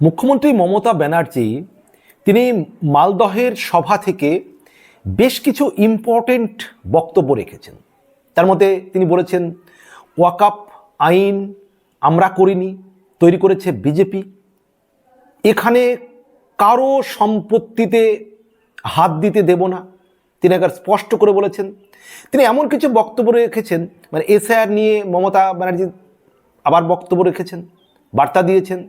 মুখ্যমন্ত্রী মমতা ব্যানার্জি, তিনি মালদহের সভা থেকে বেশ কিছু ইম্পর্টেন্ট বক্তব্য রেখেছেন। তার মধ্যে তিনি বলেছেন, ওয়াকাপ আইন আমরা করিনি, তৈরি করেছে বিজেপি। এখানে কারও সম্পত্তিতে হাত দিতে দেব না। তিনি একবার স্পষ্ট করে বলেছেন, তিনি এমন কিছু বক্তব্য রেখেছেন মানে এসআইআর নিয়ে মমতা ব্যানার্জি আবার বক্তব্য রেখেছেন, বার্তা দিয়েছেন।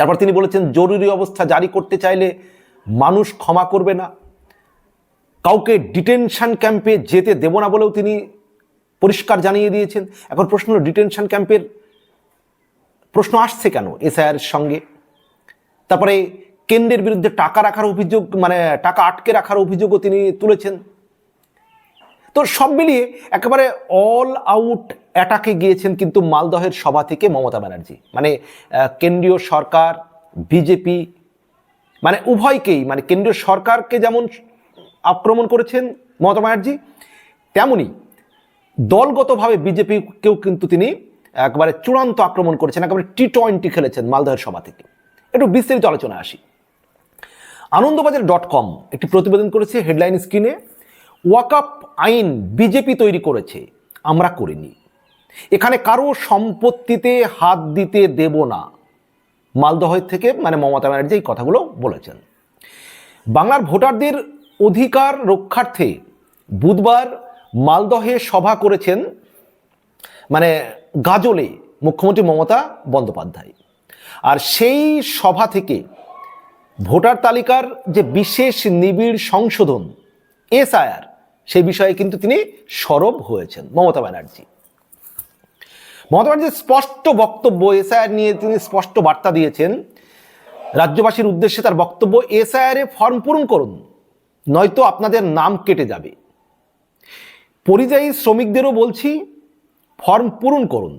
তারপর তিনি বলেছেন, জরুরি অবস্থা জারি করতে চাইলে মানুষ ক্ষমা করবে না। কাউকে ডিটেনশন ক্যাম্পে যেতে দেব না বলেও তিনি পরিষ্কার জানিয়ে দিয়েছেন। এখন প্রশ্ন হলো, ডিটেনশন ক্যাম্পের প্রশ্ন আসছে কেন এসআইআর সঙ্গে? তারপরে কেন্দ্রের বিরুদ্ধে টাকা রাখার অভিযোগ মানে টাকা আটকে রাখার অভিযোগও তিনি তুলেছেন। তো সব মিলিয়ে একেবারে অল আউট অ্যাটাকে গিয়েছেন কিন্তু মালদহের সভা থেকে মমতা ব্যানার্জি। মানে কেন্দ্রীয় সরকার, বিজেপি মানে উভয়কেই মানে কেন্দ্রীয় সরকারকে যেমন আক্রমণ করেছেন মমতা ব্যানার্জি তেমনই দলগতভাবে বিজেপিকেও কিন্তু তিনি একবারে চূড়ান্ত আক্রমণ করেছেন, একেবারে টি টোয়েন্টি খেলেছেন মালদহের সভা থেকে। একটু বিস্তারিত আলোচনা আসি। আনন্দবাজার ডট কম একটি প্রতিবেদন করেছে হেডলাইন স্ক্রিনে। ওয়াকআপ আইন বিজেপি তৈরি করেছে, আমরা করিনি। এখানে কারও সম্পত্তিতে হাত দিতে দেব না। মালদহ থেকে মানে মমতা ব্যানার্জি এই কথাগুলো বলেছেন। বাংলার ভোটারদের অধিকার রক্ষার্থে বুধবার মালদহে সভা করেছেন মানে গাজলে মুখ্যমন্ত্রী মমতা বন্দ্যোপাধ্যায়। আর সেই সভা থেকে ভোটার তালিকার যে বিশেষ নিবিড় সংশোধন, এসআইআর বিষয়ে কিন্তু তিনি সরব হয়েছেন। মমতা ব্যানার্জি। মমতা ব্যানার্জির স্পষ্ট বক্তব্য, এসআইআর নিয়ে তিনি স্পষ্ট বার্তা দিয়েছেন। রাজ্যবাসীর উদ্দেশ্যে তার বক্তব্য, এসআইআর ফর্ম পূরণ করুন, নয়তো আপনাদের নাম কেটে যাবে। পরিযায়ী শ্রমিকদেরও বলছি, ফর্ম পূরণ করুন।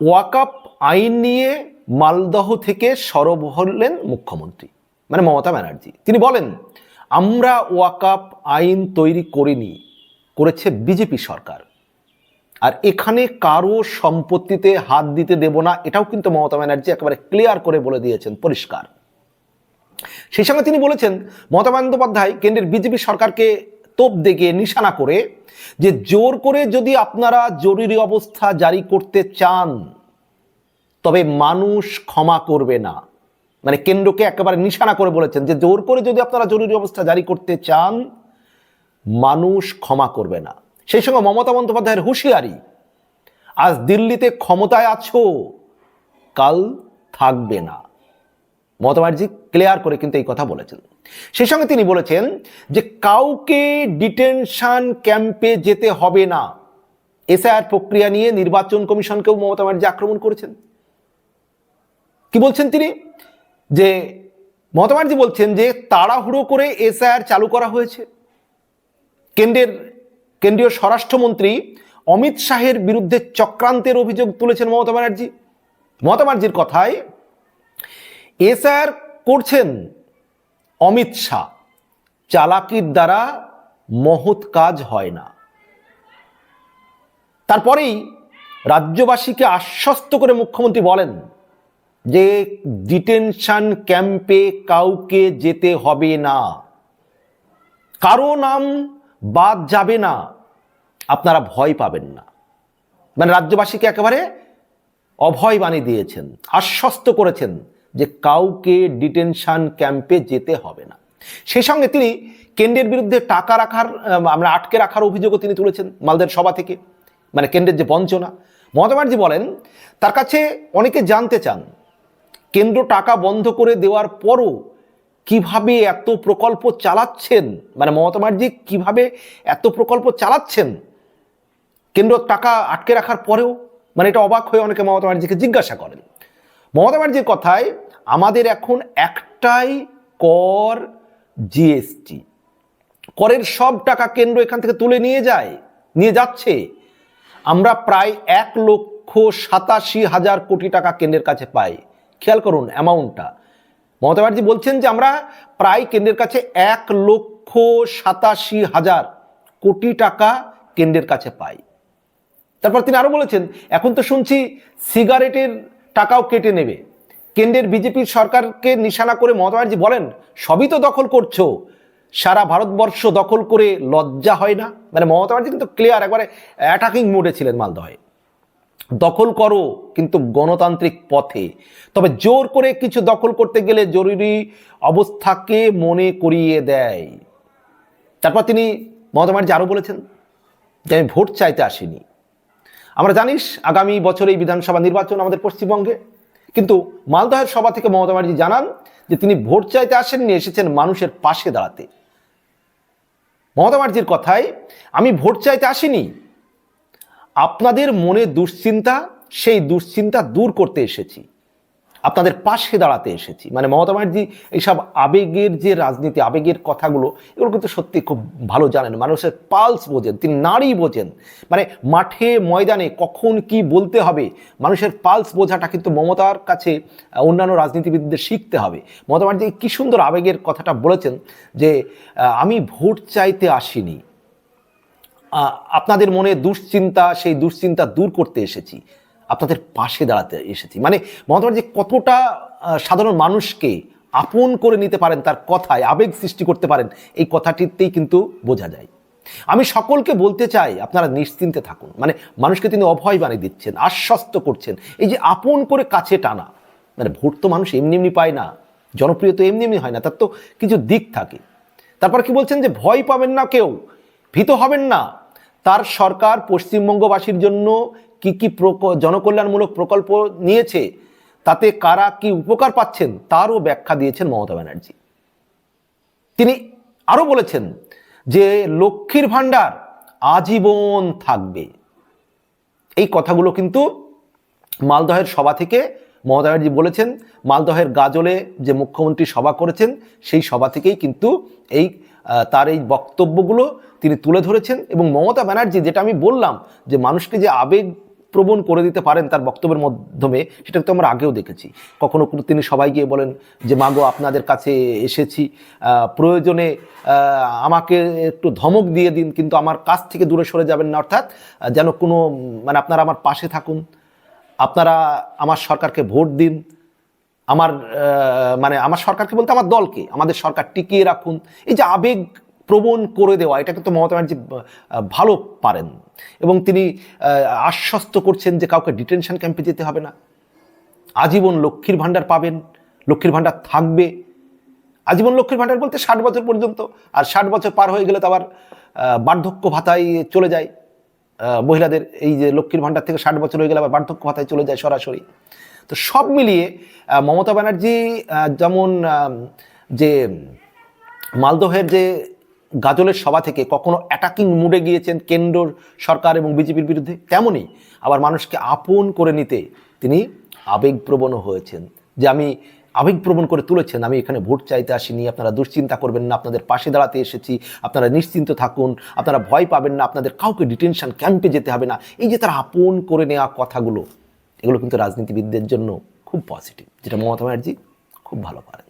ওয়াকাপ আইন নিয়ে মালদহ থেকে সরব হলেন মুখ্যমন্ত্রী মানে মমতা ব্যানার্জি। তিনি বলেন আমরা ওয়াকাপ আইন তৈরি করিনি, করেছে বিজেপি সরকার। আর এখানে কারও সম্পত্তিতে হাত দিতে দেব না, এটাও কিন্তু মমতা ব্যানার্জি একেবারে ক্লিয়ার করে বলে দিয়েছেন, পরিষ্কার। সেই সঙ্গে তিনি বলেছেন, মমতা বন্দ্যোপাধ্যায় কেন্দ্রের বিজেপি সরকারকে তোপ দেগে নিশানা করে যে জোর করে যদি আপনারা জরুরি অবস্থা জারি করতে চান, তবে মানুষ ক্ষমা করবে না। মানে কেন্দ্রকে একেবারে নিশানা করে বলেছেন যে জোর করে যদি আপনারা জরুরি অবস্থা জারি করতে চান, মানুষ ক্ষমা করবে না। সেই সঙ্গে মমতা বন্দ্যোপাধ্যায়ের হুঁশিয়ারি, আজ দিল্লিতে ক্ষমতায় আছো, কাল থাকবে না। মমতা ব্যানার্জি ক্লিয়ার করে কিন্তু এই কথা বলেছেন। সেই সঙ্গে তিনি বলেছেন যে কাউকে ডিটেনশন ক্যাম্পে যেতে হবে না। এসআইআর প্রক্রিয়া নিয়ে নির্বাচন কমিশনকেও মমতা ব্যানার্জি আক্রমণ করেছেন। কি বলছেন তিনি? যে মমতা বলছেন যে তাড়াহুড়ো করে এসআইআর চালু করা হয়েছে। কেন্দ্রের, কেন্দ্রীয় স্বরাষ্ট্রমন্ত্রী অমিত শাহের বিরুদ্ধে চক্রান্তের অভিযোগ তুলেছেন মমতা ব্যানার্জি। মমতা ব্যানার্জির কথায় এসআর করছেন অমিত শাহ। চালাকির দ্বারা মহৎ কাজ হয় না। তারপরেই রাজ্যবাসীকে আশ্বস্ত করে মুখ্যমন্ত্রী বলেন যে ডিটেনশন ক্যাম্পে কাউকে যেতে হবে না। কারও নাম বাদ যাবে না। আপনারা ভয় পাবেন না। মানে রাজ্যবাসীকে একেবারে অভয় বাণী দিয়েছেন, আশ্বস্ত করেছেন যে কাউকে ডিটেনশন ক্যাম্পে যেতে হবে না। সেই সঙ্গে তিনি কেন্দ্রের বিরুদ্ধে টাকা রাখার আমরা আটকে রাখার অভিযোগও তিনি তুলেছেন মালদের সভা থেকে। মানে কেন্দ্রের যে বঞ্চনা। মমতা বলেন, তার কাছে অনেকে জানতে চান কেন্দ্র টাকা বন্ধ করে দেওয়ার পরও কীভাবে এত প্রকল্প চালাচ্ছেন? মানে মমতা ব্যানার্জি কীভাবে এত প্রকল্প চালাচ্ছেন? কেন্দ্র টাকা আটকে রাখার পরেও মানে এটা অবাক হয়ে অনেকে মমতা ব্যানার্জিকে জিজ্ঞাসা করেন। মমতা ব্যানার্জির কথায়, আমাদের এখন একটাই কর জিএসটি। করের সব টাকা কেন্দ্র এখান থেকে তুলে নিয়ে যায়, নিয়ে যাচ্ছে। আমরা প্রায় এক লক্ষ সাতাশি হাজার কোটি টাকা কেন্দ্রের কাছে পাই। খেয়াল করুন অ্যামাউন্টটা। মমতা ব্যানার্জি বলছেন যে আমরা প্রায় কেন্দ্রের কাছে এক লক্ষ সাতাশি হাজার কোটি টাকা কেন্দ্রের কাছে পাই। তারপর তিনি আরও বলেছেন, এখন তো শুনছি সিগারেটের টাকাও কেটে নেবে। কেন্দ্রের বিজেপির সরকারকে নিশানা করে মমতা ব্যানার্জি বলেন, সবই তো দখল করছ। সারা ভারতবর্ষ দখল করে লজ্জা হয় না। মানে মমতা ব্যানার্জি কিন্তু ক্লিয়ার একবারে অ্যাটাকিং মুডে ছিলেন মালদহে। দখল করো কিন্তু গণতান্ত্রিক পথে। তবে জোর করে কিছু দখল করতে গেলে জরুরি অবস্থাকে মনে করিয়ে দেয়। তারপর তিনি মমতা ব্যানার্জি আরও বলেছেন যে, আমি ভোট চাইতে আসিনি। আমরা জানিস আগামী বছর এই বিধানসভা নির্বাচন আমাদের পশ্চিমবঙ্গে। কিন্তু মালদহের সভা থেকে মমতা ব্যানার্জি জানান যে, তিনি ভোট চাইতে আসেননি, এসেছেন মানুষের পাশে দাঁড়াতে। মমতা ব্যানার্জির কথায়, আমি ভোট চাইতে আসিনি আপনাদের মনে দুশ্চিন্তা, সেই দুশ্চিন্তা দূর করতে এসেছি। আপনাদের পাশে দাঁড়াতে এসেছি। মানে মমতা ব্যানার্জি এইসব আবেগের যে রাজনীতি, আবেগের কথাগুলো, এগুলো কিন্তু সত্যি খুব ভালো জানেন। মানুষের পালস বোঝেন, তিনি নারী বোঝেন। মানে মাঠে, ময়দানে কখন কি বলতে হবে, মানুষের পালস বোঝাটা কিন্তু মমতার কাছে অন্যান্য রাজনীতিবিদদের শিখতে হবে। মমতা ব্যানার্জি কী সুন্দর আবেগের কথাটা বলেছেন যে আমি ভোট চাইতে আসিনি। আপনাদের মনে দুশ্চিন্তা, সেই দুশ্চিন্তা দূর করতে এসেছি। আপনাদের পাশে দাঁড়াতে এসেছি। মানে মমতা যে কতটা সাধারণ মানুষকে আপন করে নিতে পারেন তার কথায়, আবেগ সৃষ্টি করতে পারেন, এই কথাটিতেই কিন্তু বোঝা যায়। আমি সকলকে বলতে চাই, আপনারা নিশ্চিন্তে থাকুন। মানে মানুষকে তিনি অভয় বানিয়ে দিচ্ছেন, আশ্বস্ত করছেন। এই যে আপন করে কাছে টানা মানে ভোট তো মানুষ এমনি এমনি পায় না, জনপ্রিয় তো এমনি এমনি হয় না, তার তো কিছু দিক থাকে। তারপর কি বলছেন যে ভয় পাবেন না কেউ, ভীত হবেন না তার সরকার পশ্চিমবঙ্গবাসীর জন্য কি কি জনকল্যাণমূলক প্রকল্প নিয়েছে, তাতে কারা কি উপকার পাচ্ছেন, তারও ব্যাখ্যা দিয়েছেন মমতা ব্যানার্জি। তিনি আরও বলেছেন যে, লক্ষ্মীর ভাণ্ডার আজীবন থাকবে। এই কথাগুলো কিন্তু মালদহের সভা থেকে মমতা ব্যানার্জি বলেছেন, মালদহের গাজলে যে মুখ্যমন্ত্রী সভা করেছেন, সেই সভা থেকেই কিন্তু এই তার এই বক্তব্যগুলো তিনি তুলে ধরেছেন এবং মমতা ব্যানার্জি যেটা আমি বললাম যে মানুষকে যে আবেগ প্রবণ করে দিতে পারেন তার বক্তব্যের মাধ্যমে, সেটা তো আমরা আগেও দেখেছি। কখনো তিনি সবাই গিয়ে বলেন যে মাগো আপনাদের কাছে এসেছি প্রয়োজনে আমাকে একটু ধমক দিয়ে দিন, কিন্তু আমার কাছ থেকে দূরে সরে যাবেন না। অর্থাৎ যেন কোনো মানে আপনারা আমার পাশে থাকুন আপনারা আমার সরকারকে ভোট দিন। আমার মানে আমার সরকারকে বলতে আমার দলকে, আমাদের সরকার টিকিয়ে রাখুন। এই যে আবেগ প্রবণ করে দেওয়া এটা কিন্তু মমতা ব্যানার্জি ভালো পারেন। এবং তিনি আশ্বস্ত করছেন যে কাউকে ডিটেনশন ক্যাম্পে যেতে হবে না। আজীবন লক্ষ্মীর ভাণ্ডার পাবেন, লক্ষ্মীর ভাণ্ডার থাকবে। আজীবন লক্ষ্মীর ভাণ্ডার বলতে ষাট বছর পর্যন্ত। আর ষাট বছর পার হয়ে গেলে তো আবার বার্ধক্য ভাতায় চলে যায়। মহিলাদের এই যে লক্ষ্মীর ভাণ্ডার থেকে ষাট বছর হয়ে গেলে আবার বার্ধক্য ভাতায় চলে যায় সরাসরি। তো সব মিলিয়ে মমতা ব্যানার্জি যেমন যে মালদহের যে গাজলের সভা থেকে কখনো অ্যাটাকিং মুডে গিয়েছেন কেন্দ্র সরকার এবং বিজেপির বিরুদ্ধে, তেমনই আবার মানুষকে আপন করে নিতে তিনি আবেগপ্রবণও হয়েছেন। যে আমি আবেগপ্রবণ করে তুলেছেন। আমি এখানে ভোট চাইতে আসিনি, আপনারা দুশ্চিন্তা করবেন না, আপনাদের পাশে দাঁড়াতে এসেছি, আপনারা নিশ্চিন্ত থাকুন, আপনারা ভয় পাবেন না, আপনাদের কাউকে ডিটেনশন ক্যাম্পে যেতে হবে না। এই যে তারা আপন করে নেওয়া কথাগুলো, এগুলো কিন্তু রাজনীতিবিদদের জন্য খুব পজিটিভ যেটা মমতা ব্যানার্জি খুব ভালো পারেন।